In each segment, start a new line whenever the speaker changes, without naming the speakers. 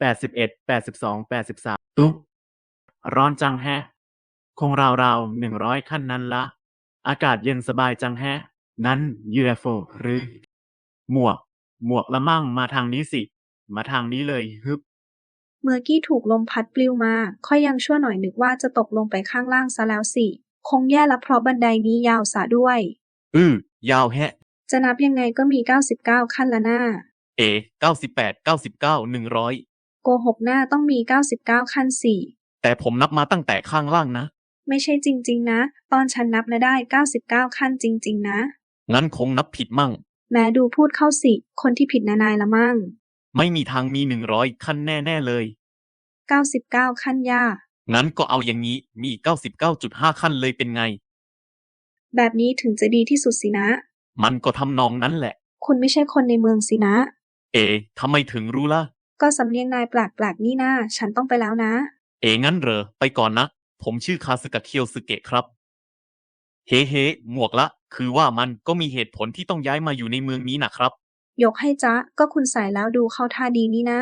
แปดสิบเอ็ดแปดสิบสองแปดสิบสามตุ๊บร้อนจังแฮะ คงราวๆหนึ่งร้อยขั้นนั้นละ อากาศเย็นสบายจังแฮะ นั้น UFO หรือ หมวก หมวกละมั่งมาทางนี้สิ มาทางนี้เลยฮึบ
เมื่อกี้ถูกลมพัดปลิวมา ค่อยยังชั่วหน่อยนึกว่าจะตกลงไปข้างล่างซะแล้วสิ คงแย่ละเพราะบันไดนี้ยาวสะด้วย
อือยาวแฮะ
จะนับยังไงก็มีเก้าสิบเก้าขั้นละหน้า
เอเก้าสิบแปดเก้าสิบเก้าหนึ่งร้อย
โกหกหน้าต้องมี 99 ขั้นสี่
แต่ผมนับมาตั้งแต่ข้างล่างนะ
ไม่ใช่จริง ๆ นะ ตอนฉันนับนะได้ 99 ขั้นจริง ๆ นะ
งั้นคงนับผิดมั่ง
แม้ดูพูดเข้าสิ คนที่ผิดนานายละมั่ง
ไม่มีทางมีหนึ่งร้อยขั้นแน่ๆเลย
99 ขั้นย่า
งั้นก็เอาอย่างนี้มีเก้าสิบเก้าจุดห้าขั้นเลยเป็นไง
แบบนี้ถึงจะดีที่สุดสินะ
มันก็ทำนองนั้นแหละ
คุณไม่ใช่คนในเมืองสินะ
เอทำไมถึงรู้ล่ะ
ก็สำเนียงนายแปลกๆนี่นาฉันต้องไปแล้วนะ
เองั้นเหรอ ไปก่อนนะ ผมชื่อคาสกะเคียวสึเกะครับ เฮ้เฮ้หมวกละ คือว่ามันก็มีเหตุผลที่ต้องย้ายมาอยู่ในเมืองนี้นะครับ
ยกให้จ๊ะ ก็คุณใส่แล้วดูเข้าท่าดีนี่นา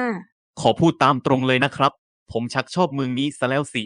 ขอพูดตามตรงเลยนะครับ ผมชักชอบเมืองนี้ซะแล้วสิ